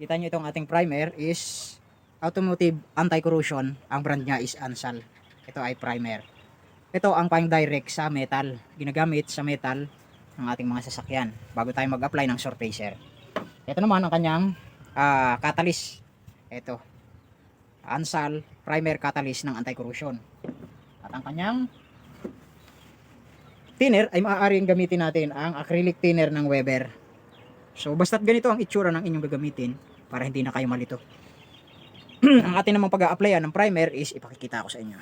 Kita nyo itong ating primer is automotive anti-corrosion. Ang brand niya is Ansal. Ito ay primer. Ito ang pang direct sa metal. Ginagamit sa metal ng ating mga sasakyan bago tayo mag-apply ng surfacer. Ito naman ang kanyang ah, catalyst. Ito. Ansal primer catalyst ng anti-corrosion. At ang kanyang thinner ay maaaring gamitin natin ang acrylic thinner ng Weber. So basta't ganito ang itsura ng inyong gagamitin para hindi na kayo malito. ang atin namang pag-a-applyan ng primer is ipakikita ko sa inyo.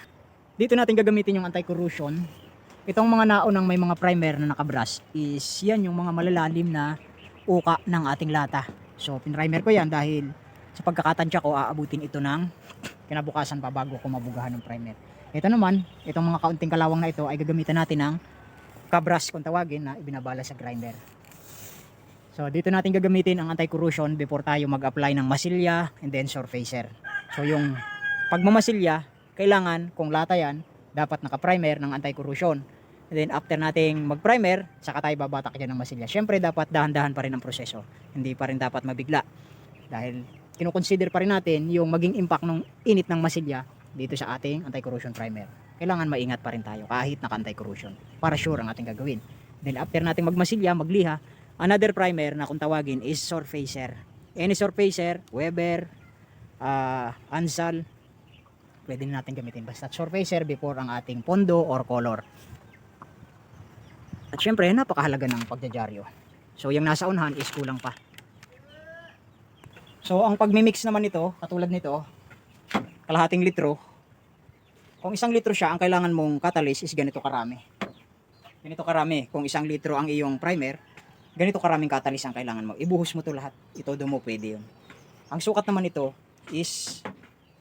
Dito natin gagamitin yung anti-corrosion. Itong mga naunang may mga primer na nakabrush is yan yung mga malalalim na uka ng ating lata. So pinrimer ko yan dahil sa pagkakatansya ko aabutin ito ng kinabukasan pa bago ko mabugahan ng primer. Ito naman, itong mga kaunting kalawang na ito ay gagamitan natin ng kabrush kung tawagin na ibinabala sa grinder. So dito natin gagamitin ang anti-corrosion before tayo mag-apply ng masilya and then surfacer. So yung pagmamasilya, kailangan kung lata yan, dapat naka-primer ng anti-corrosion. And then after nating mag-primer, saka tayo babatak dyan ng masilya. Siyempre dapat dahan-dahan pa rin ang proseso. Hindi pa rin dapat mabigla. Dahil kinukonsider pa rin natin yung maging impact ng init ng masilya dito sa ating anti-corrosion primer. Kailangan maingat pa rin tayo kahit naka anti-corrosion para sure ang ating gagawin. Then after nating magmasilya, magliha, another primer na kung tawagin is surfacer. Any surfacer, Weber, ah, Ansal, pwede na natin gamitin. Basta surfacer before ang ating pondo or color. At syempre, napakahalaga ng pagjajaryo. So, yung nasa unahan is kulang pa. So, ang pagmimix naman nito, katulad nito, kalahating litro, kung isang litro siya, ang kailangan mong catalyst is ganito karami. Ganito karami. Kung isang litro ang iyong primer, ganito karaming catalyst ang kailangan mo. Ibuhos mo to lahat. Ito mo pwede yun. Ang sukat naman nito is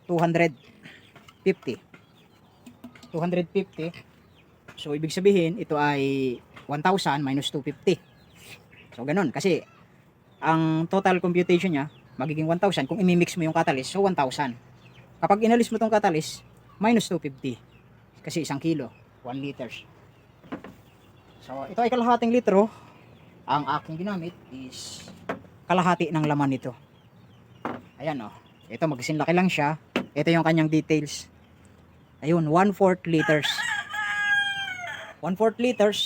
250. 250. So, ibig sabihin, ito ay 1,000 minus 250. So, ganun. Kasi, ang total computation niya, magiging 1,000 kung imimix mo yung catalyst. So, 1,000. Kapag inalis mo tong catalyst, minus 250. Kasi isang kilo, 1 liters. So, ito ay kalahating litro. Ang aking ginamit is kalahati ng laman nito. Ayan oh. Ito magsinlaki lang siya. Ito yung kanyang details. Ayun, 1/4 liters. 1/4 liters.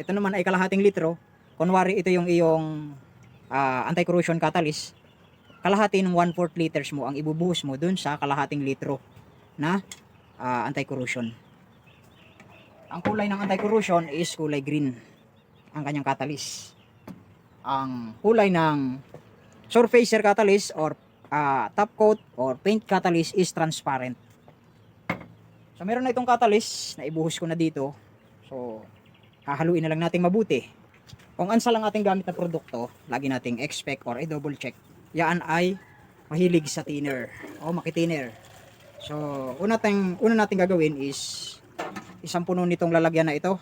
Ito naman ay kalahating litro. Kunwari ito yung iyong ah, anti-corrosion catalyst. Kalahati ng 1/4 liters mo ang ibubuhos mo dun sa kalahating litro na ah, anti-corrosion. Ang kulay ng anti-corrosion is kulay green. Ang kanyang catalyst. Ang kulay ng surfacer catalyst or ah, top coat or paint catalyst is transparent. So meron na itong catalyst na ibuhos ko na dito. So hahaluin na lang natin mabuti. Kung ansa lang ating gamit na produkto, lagi nating expect or i-double check. Yan ay mahilig sa thinner o makithinner. So, una, tayong, una natin gagawin is isang puno nitong lalagyan na ito.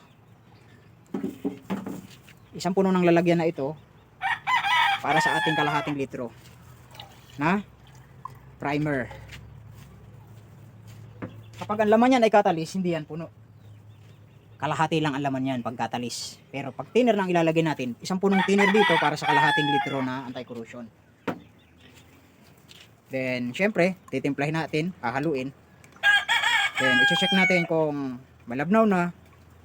Isang puno ng lalagyan na ito para sa ating kalahating litro na primer. Kapag ang laman yan ay catalyst, hindi yan puno. Kalahati lang ang laman yan pag catalyst. Pero pag thinner lang ilalagay natin, isang punong thinner dito para sa kalahating litro na anti-corrosion. Then, syempre, titimplahin natin, hahaluin. Then, i-check natin kung malabnaw na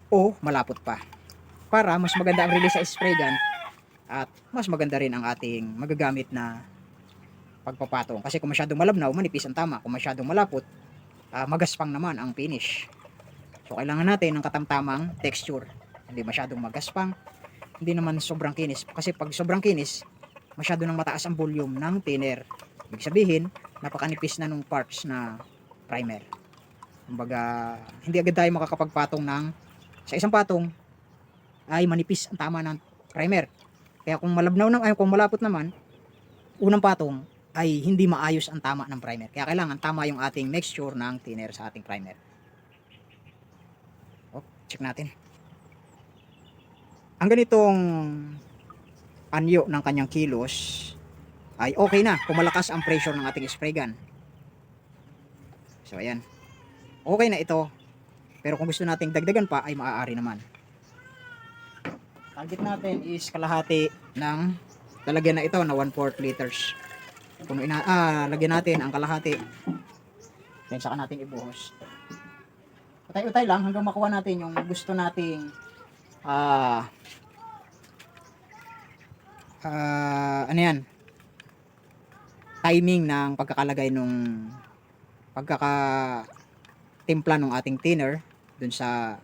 o malapot pa. Para mas maganda ang release sa spray gun at mas maganda rin ang ating magagamit na pagpapatong. Kasi kung masyadong malabnaw, manipis ang tama. Kung masyadong malapot, ah, magaspang naman ang finish. So, kailangan natin ng katamtamang texture. Hindi masyadong magaspang, hindi naman sobrang kinis. Kasi pag sobrang kinis, masyado nang mataas ang volume ng thinner. Ibig sabihin, napakanipis na nung parts na primer. Kumbaga, hindi agad tayo makakapagpatong ng sa isang patong ay manipis ang tama ng primer. Kaya kung malabnaw ng ay kung malapot naman, unang patong ay hindi maayos ang tama ng primer. Kaya kailangan tama yung ating mixture ng thinner sa ating primer. Oh, check natin. Ang ganitong anyo ng kanyang kilos ay okay na kung malakas ang pressure ng ating spray gun. So ayan. Okay na ito. Pero kung gusto nating dagdagan pa ay maaari naman. Target natin is kalahati ng lalagyan na ito na 1/4 liters. punuin na, ah, lagyan natin ang kalahati. Then saka natin ibuhos. Utay-utay lang hanggang makuha natin yung gusto nating ah ah, ano yan? Timing ng pagkakalagay nung pagkaka timpla ng ating thinner dun sa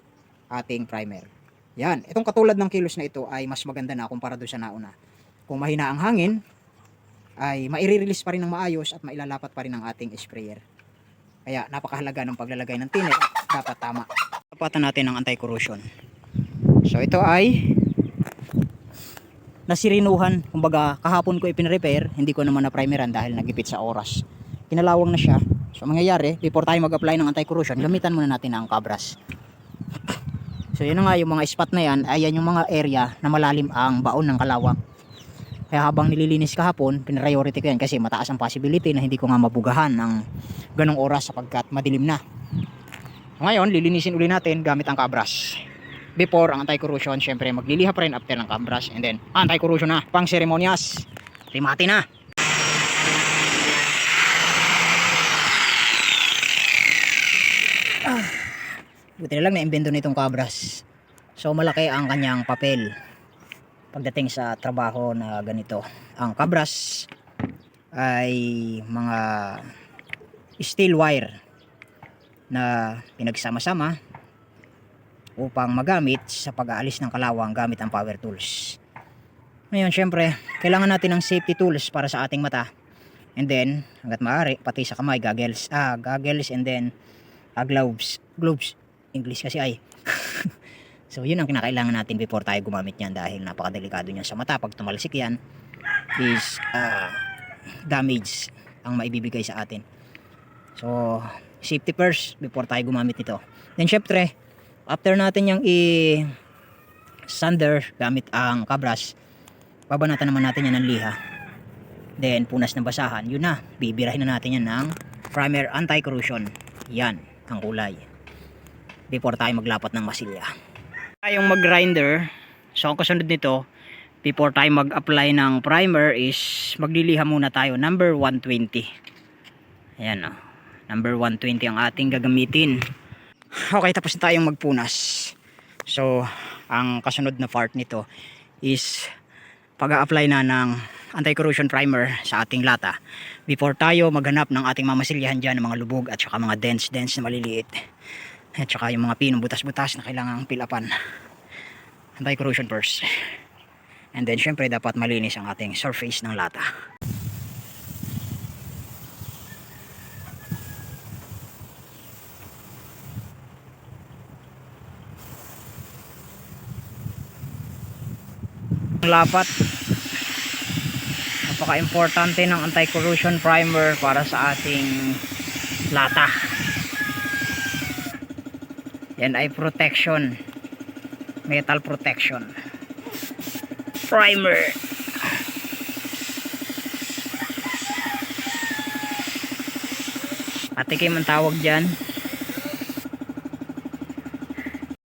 ating primer. Yan. Itong katulad ng kilos na ito ay mas maganda na kumpara doon sa nauna. Kung mahina ang hangin, ay maire-release pa rin ng maayos at mailalapat pa rin ng ating sprayer. Kaya napakahalaga ng paglalagay ng thinner at dapat tama. Tapatan natin ng anti-corrosion. So ito ay nasirinuhan. Kumbaga kahapon ko ipinrepair, hindi ko naman na-primeran dahil nagipit sa oras. Kinalawang na siya. So mangyayari, before tayo mag-apply ng anti-corrosion, gamitan muna natin ang kabras. So yun nga yung mga spot na yan, ayan yung mga area na malalim ang baon ng kalawang. Kaya habang nililinis kahapon, pinriority ko yan kasi mataas ang possibility na hindi ko nga mabugahan ng ganong oras sapagkat madilim na. Ngayon, lilinisin uli natin gamit ang kabras. Before ang anti-corrosion, syempre magliliha pa rin after ng kabras and then anti-corrosion na, pang seremonyas. Rimati na. Ah, buti na lang na-invento nitong kabras. So malaki ang kanyang papel pagdating sa trabaho na ganito. Ang kabras ay mga steel wire na pinagsama-sama upang magamit sa pag-aalis ng kalawang gamit ang power tools. Ngayon, syempre, kailangan natin ng safety tools para sa ating mata. And then, hanggat maaari, pati sa kamay, goggles, ah, goggles and then ah, gloves. Gloves, English kasi ay. so, yun ang kinakailangan natin before tayo gumamit niyan dahil napakadelikado niyan sa mata. Pag tumalsik yan, is ah, damage ang maibibigay sa atin. So, safety first before tayo gumamit nito. Then, syempre, after natin yung i sander gamit ang kabras, babanatan naman natin yan ng liha. Then, punas na basahan, yun na, bibirahin na natin yan ng primer anti-corrosion. Yan, ang kulay. Before tayo maglapat ng masilya. Tayong mag-grinder, so ang kasunod nito, before tayo mag-apply ng primer is magliliha muna tayo number 120. Ayan o. Number 120 ang ating gagamitin. Okay, tapos na tayong magpunas. So, ang kasunod na part nito is pag-a-apply na ng anti-corrosion primer sa ating lata before tayo maghanap ng ating mamasilyahan dyan ng mga lubog at saka mga dents-dents na maliliit at saka yung mga pinong butas-butas na kailangang pilapan. Anti-corrosion first and then syempre dapat malinis ang ating surface ng lata. Lapat. Napaka-importante ng anti-corrosion primer para sa ating lata yan ay protection. Metal protection. Primer. Atikim ang tawag dyan